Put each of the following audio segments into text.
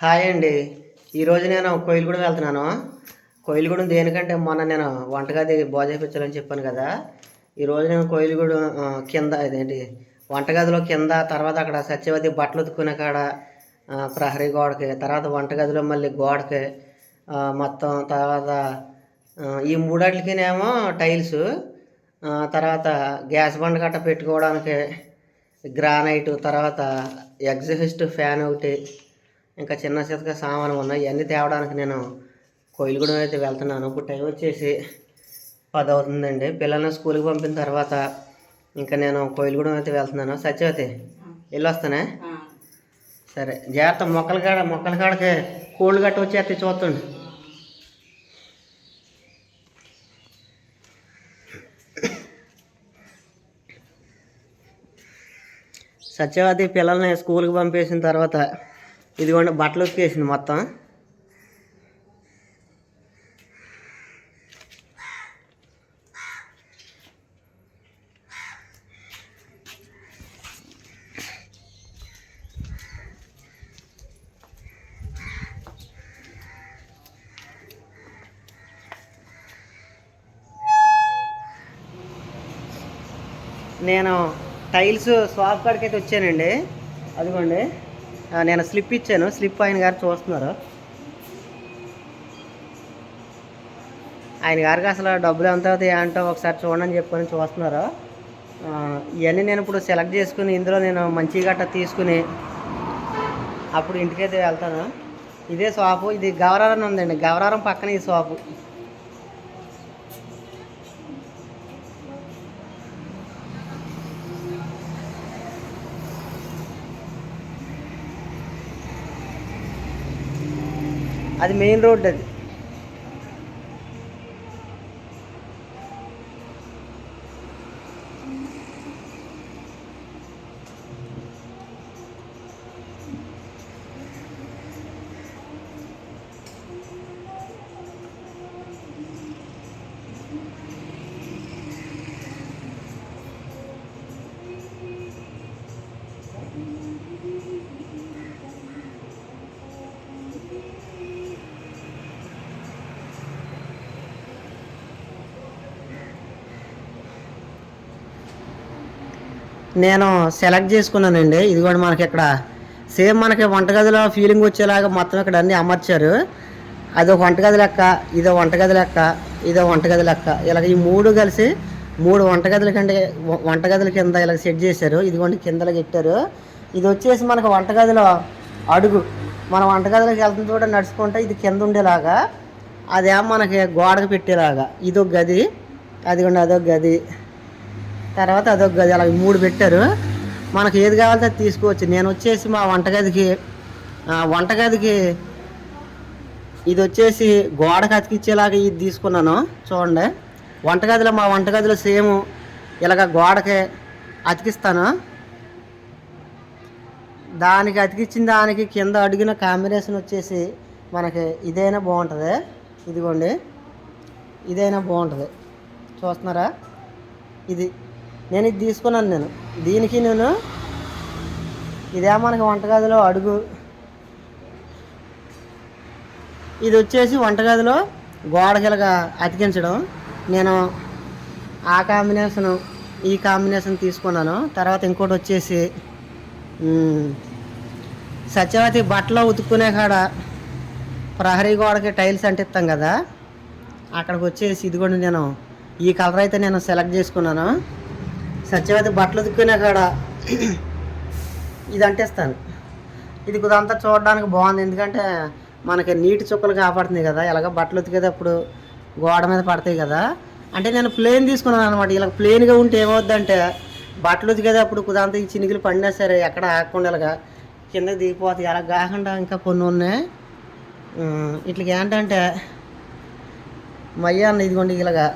Hi అండి. ఈరోజు నేను కోయిలగూడెం వెళ్తున్నాను. కోయిలగూడెం దేనికంటే మొన్న నేను వంటగది భోజనపించాలని చెప్పాను కదా. ఈరోజు నేను కోయిలగూడెం కింద ఇదేంటి వంటగదిలో కింద తర్వాత అక్కడ సత్యవతి బట్టలు ఉతుక్కునే కాడ ప్రహరీ గోడకి తర్వాత వంటగదిలో మళ్ళీ గోడకి మొత్తం తర్వాత ఈ మూడాటికినేమో టైల్స్ తర్వాత గ్యాస్ బండ గట్ట పెట్టుకోవడానికి గ్రానైట్ తర్వాత ఎగ్జిస్ట్ ఫ్యాన్ ఒకటి ఇంకా చిన్న చితక సామాను ఉన్నాయి. ఇవన్నీ తేవడానికి నేను కోయిలగూడెం అయితే వెళ్తున్నాను. ఇప్పుడు టైం వచ్చేసి పది అవుతుందండి. పిల్లల్ని స్కూల్కి పంపిన తర్వాత ఇంకా నేను కోయిలగూడెం అయితే వెళ్తున్నాను. సత్యవతి వెళ్ళి వస్తానే? సరే. జాగ్రత్త. మొక్కల కాడ మొక్కల కాడకి కోళ్ళు గట్ట వచ్చేస్తే చూస్తుండు. సత్యవతి పిల్లల్ని స్కూల్కి పంపేసిన తర్వాత ఇదిగోండి బట్టలు ఉతికేసింది మొత్తం. నేను టైల్స్ స్వాప్ కాడికి అయితే వచ్చానండి. అదిగోండి. నేను స్లిప్ ఇచ్చాను. స్లిప్ ఆయన గారు చూస్తున్నారు. ఆయన గారికి అసలు డబ్బులు ఎంత అవుతాయి ఏంటో ఒకసారి చూడండి చెప్పుకొని చూస్తున్నారు. ఇవన్నీ నేను ఇప్పుడు సెలెక్ట్ చేసుకుని ఇందులో నేను మంచి గట్ట తీసుకుని అప్పుడు ఇంటికైతే వెళ్తాను. ఇదే షాపు ఇది గవరారం ఉందండి. గవరారం పక్కన ఈ షాపు అది మెయిన్ రోడ్ అది. నేను సెలెక్ట్ చేసుకున్నానండి. ఇది కూడా మనకి ఇక్కడ. సేమ్ మనకి వంటగదిలో ఫీలింగ్ వచ్చేలాగా మొత్తం ఇక్కడ అన్నీ అమర్చారు. అదో వంటగది లెక్క ఇదో వంటగది లెక్క ఇదో వంటగది లెక్క. ఇలాగ ఈ మూడు కలిసి మూడు వంటగదుల కంటే వంటగదుల కింద ఇలా సెట్ చేశారు. ఇదిగోండి కిందలో పెట్టారు ఇది వచ్చేసి మనకు వంటగదిలో అడుగు. మన వంటగదిలోకి వెళ్తున్న చోట నడుచుకుంటే ఇది కింద ఉండేలాగా అదేమో మనకి గోడకు పెట్టేలాగా. ఇదొక గది. అదిగోండి అదొక గది. తర్వాత అదొక గది అలా మూడు పెట్టారు. మనకు ఏది కావాలంటే అది తీసుకోవచ్చు. నేను వచ్చేసి మా వంటగదికి వంటగదికి ఇది వచ్చేసి గోడకు అతికిచ్చేలాగా ఇది తీసుకున్నాను. చూడండి. వంటగదిలో మా వంటగదిలో సేమ్ ఇలాగ గోడకి అతికిస్తాను. దానికి అతికిచ్చిన దానికి కింద అడిగిన కాంబినేషన్ వచ్చేసి మనకి ఇదైనా బాగుంటుంది. ఇదిగోండి. ఇదైనా బాగుంటుంది. చూస్తున్నారా? ఇది నేను ఇది తీసుకున్నాను నేను. దీనికి నేను ఇదే మనకి వంటగదిలో అడుగు. ఇది వచ్చేసి వంటగదిలో గోడకిలగా అతికించడం. నేను ఆ కాంబినేషను ఈ కాంబినేషన్ తీసుకున్నాను. తర్వాత ఇంకోటి వచ్చేసి సత్యవతి బట్టలు ఉతుక్కునే కాడ ప్రహరీ గోడకి టైల్స్ అంటిస్తాం కదా అక్కడికి వచ్చేసి ఇది కూడా నేను ఈ కలర్ అయితే నేను సెలెక్ట్ చేసుకున్నాను. సత్యవతి బట్టలు ఉతుక్కునే కాడ ఇది అంటేస్తాను. ఇది కుదంతా చూడడానికి బాగుంది. ఎందుకంటే మనకి నీటి చుక్కలు కాపాడుతుంది కదా. ఇలాగ బట్టలు ఉతికేటప్పుడు గోడ మీద పడతాయి కదా. అంటే నేను ప్లేన్ తీసుకున్నాను అనమాట ఇలా ప్లేన్గా ఉంటే ఏమవుద్దంటే బట్టలు ఉతికేటప్పుడు కుదంతా ఈ చినుకులు పడినా సరే ఎక్కడ ఆగకుండా ఇలాగా కింద దిగిపోతాయి. అలా కాకుండా ఇంకా కొన్ని ఉన్నాయి. ఇట్లకి ఏంటంటే మయ్యాన్న ఇదిగోండి ఇలాగా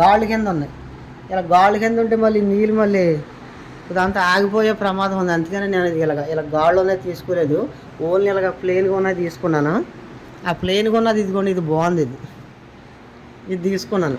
గాళ్ళు కింద ఉన్నాయి. ఇలా గాళ్ళు కింద ఉంటే మళ్ళీ నీళ్ళు మళ్ళీ ఇదంతా ఆగిపోయే ప్రమాదం ఉంది. అందుకని నేను ఇది ఇలాగ ఇలా గాళ్ళలోనే తీసుకోలేదు. ఓన్లీ ఇలాగ ప్లెయిన్గా ఉన్నది తీసుకున్నాను. ఆ ప్లెయిన్గా ఉన్నది ఇదిగోండి ఇది బాగుంది ఇది. ఇది తీసుకున్నాను.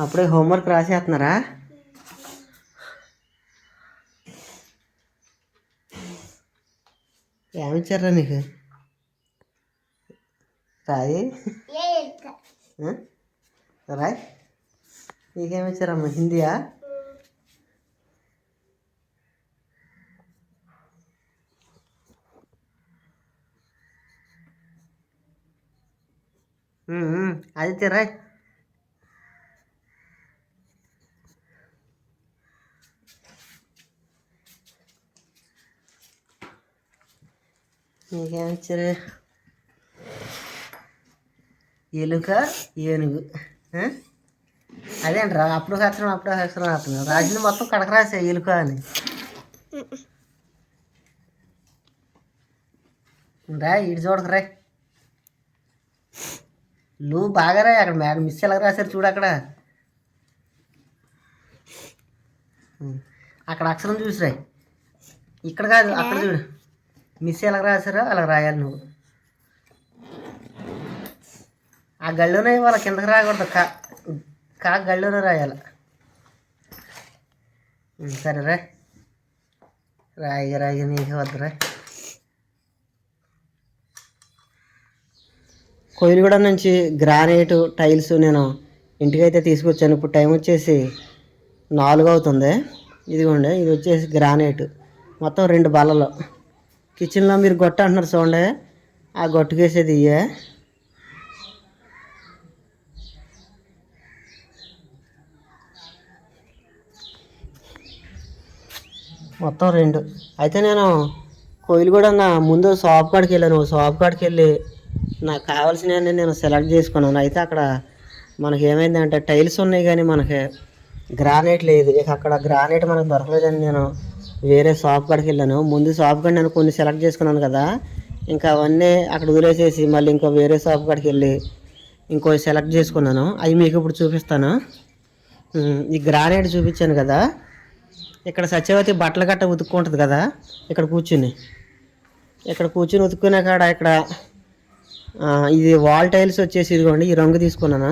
అప్పుడే హోంవర్క్ రాసేస్తున్నారా ఏమిచ్చారా నీకు? రాయి? రాయ్. నీకేమిచ్చారమ్మా? హిందీయా? ఉమ్, ఉమ్, నీకేమిచ్చారు ఎలుక ఏనుగు ఆ? అదేంట్రా అప్పుడు ఒక అక్షరం అప్పుడు అక్షరం రాస్తున్నావు రాసింది మొత్తం కడక రాసే ఎలుక అని. రా ఇటు చూడక రా. నువ్వు బాగా రా అక్కడ మేడం మిస్ ఎలా రాశారు చూడు అక్కడ. అక్కడ అక్షరం చూసిరాయి ఇక్కడ కాదు అక్కడ చూడు. మిస్ ఎలా రాశారో అలా రాయాలి నువ్వు. ఆ గళ్ళునే వాళ్ళ కిందకి రాకూడదు. కా కా గళ్ళునే రాయాలి. సరే రా రాయిగా రాయిగా నీకు వద్దురా. కోయిలగూడ నుంచి గ్రానైట్ టైల్స్ నేను ఇంటికైతే తీసుకొచ్చాను. ఇప్పుడు టైం వచ్చేసి నాలుగు అవుతుంది. ఇదిగోండి ఇది వచ్చేసి గ్రానైట్. మొత్తం రెండు బల్లలు కిచెన్లో మీరు గొట్ట అంటున్నారు చూడండి. ఆ గొట్టుకేసేది ఇయ్యే. మొత్తం రెండు. అయితే నేను కోయిలు కూడా నా ముందు షాప్ కాడికి వెళ్ళాను. షాప్ కాడికి వెళ్ళి నాకు కావాల్సినవన్నీ నేను సెలెక్ట్ చేసుకున్నాను. అయితే అక్కడ మనకి ఏమైందంటే టైల్స్ ఉన్నాయి కానీ మనకి గ్రానైట్ లేదు. ఇక అక్కడ గ్రానైట్ మనకు దొరకలేదని నేను వేరే షాప్ కాడికి వెళ్ళాను. ముందు షాప్ కాడ నేను కొన్ని సెలెక్ట్ చేసుకున్నాను కదా ఇంకా అవన్నీ అక్కడ వదిలేసేసి మళ్ళీ ఇంకో వేరే షాప్ కాడికి వెళ్ళి ఇంకో సెలెక్ట్ చేసుకున్నాను. అవి మీకు ఇప్పుడు చూపిస్తాను. ఈ గ్రానైట్ చూపించాను కదా ఇక్కడ సత్యవతి బట్టలు గట్ట ఉతుక్కుంటుంది కదా ఇక్కడ కూర్చుని. ఇక్కడ కూర్చుని ఉతుక్కునే కాడ ఇక్కడ ఇది వాల్ టైల్స్ వచ్చేసి ఇదిగోండి ఈ రంగు తీసుకున్నాను.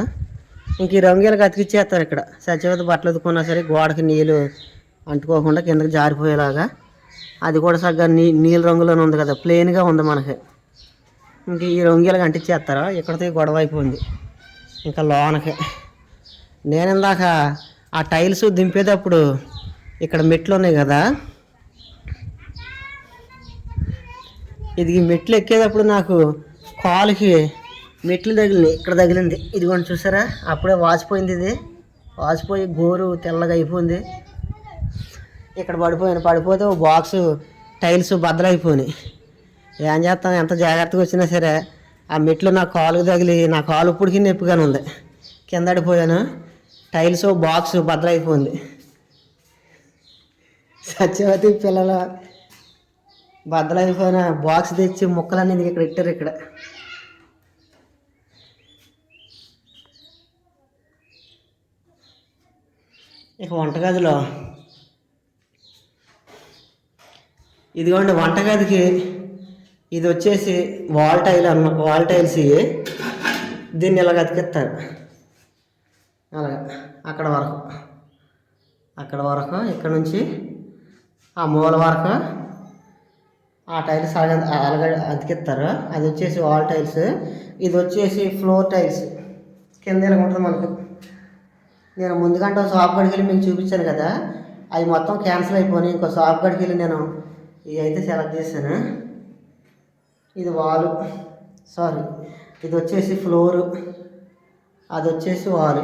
ఇంక ఈ రంగు ఇలా అతికిచ్చేస్తారు ఇక్కడ. సత్యవతి బట్టలు ఉతుక్కున్నా సరే గోడకి నీళ్ళు అంటుకోకుండా కిందకి జారిపోయేలాగా. అది కూడా సరిగ్గా నీ నీళ్ళ రంగులోనే ఉంది కదా ప్లెయిన్గా ఉంది మనకి. ఇంక ఈ రంగు ఇలా అంటించేస్తారు ఇక్కడితో గొడవ అయిపోయింది. ఇంకా లోనకి. నేను ఇందాక ఆ టైల్స్ దింపేటప్పుడు ఇక్కడ మెట్లు ఉన్నాయి కదా. ఇది మెట్లు ఎక్కేటప్పుడు నాకు కాలుకి మెట్లు తగిలినాయి ఇక్కడ తగిలింది. ఇదిగోండి చూసారా? అప్పుడే వాచిపోయింది ఇది. వాచిపోయి గోరు తెల్లగా అయిపోయింది. ఇక్కడ పడిపోయాను. పడిపోతే ఓ బాక్స్ టైల్స్ బద్దలైపోయినాయి. ఏం చేస్తాం? ఎంత జాగ్రత్తగా వచ్చినా సరే ఆ మెట్లు నా కాలుకు తగిలి నా కాలు ఇప్పటికీ నొప్పిగానే ఉంది. కిందడిపోయాను టైల్స్ బాక్స్ బద్దలైపోయింది. సత్యవతి పిల్లల బద్దలైపోయిన బాక్స్ తెచ్చి ముక్కలన్నీ ఇక్కడ ఇట్టారు ఇక్కడ. ఇక వంటగదిలో ఇదిగోండి వంటగదికి ఇది వచ్చేసి వాల్ టైల్ అన్న వాల్ టైల్స్ ఇవి. దీన్ని ఇలాగ అతికిస్తారు. అలాగా అక్కడ వరకు. అక్కడ వరకు ఇక్కడ నుంచి ఆ మూల వరకు ఆ టైల్స్ అలాగ అలాగ అతికిస్తారు. అది వచ్చేసి వాల్ టైల్స్. ఇది వచ్చేసి ఫ్లోర్ టైల్స్. కింద ఇలా ఉంటుంది మనకు. నేను ముందుకంటే ఒక షాప్ కాడికి వెళ్ళి మీకు చూపించాను కదా. అవి మొత్తం క్యాన్సిల్ అయిపోయినాయి. ఇంకో షాప్ కాడికి వెళ్ళి నేను ఇవి అయితే సెలెక్ట్ చేశాను? ఇది వాలు సారీ ఇది వచ్చేసి ఫ్లోరు అది వచ్చేసి వాలు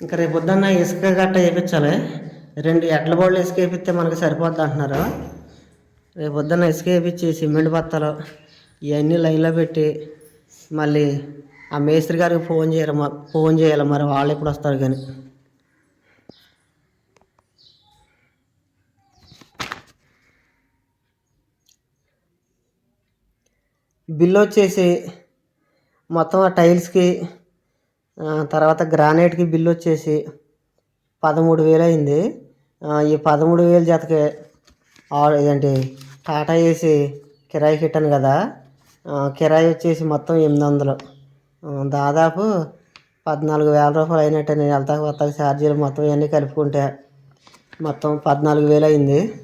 ఇంకా రేపు పొద్దున్న ఇసుక గట్ట వేయించాలి. రెండు ఎడ్ల బోళ్ళు ఇసుక వేపిస్తే మనకి సరిపోద్ది అంటున్నారు. రేపు పొద్దున్న ఇసుక వేయించి సిమెంట్ బత్తాలు ఇవన్నీ లైన్లో పెట్టి మళ్ళీ ఆ మేస్త్రి గారికి ఫోన్ చేయాలి ఫోన్ చేయాలి. మరి వాళ్ళు ఎప్పుడు వస్తారు కానీ. బిల్లు వచ్చేసి మొత్తం ఆ టైల్స్కి తర్వాత గ్రానైట్కి బిల్లు వచ్చేసి పదమూడు వేలు అయింది. ఈ పదమూడు వేలు జతకి ఆ- ఇదేంటి టాటా వేసి కిరాయి కట్టాను కదా కిరాయి వచ్చేసి మొత్తం ఎనిమిది వందలు. దాదాపు పద్నాలుగు వేల రూపాయలు అయినట్టే నేను వెళ్తాక వస్తాక ఛార్జీలు మొత్తం ఇవన్నీ కలుపుకుంటే మొత్తం పద్నాలుగు వేలు అయింది.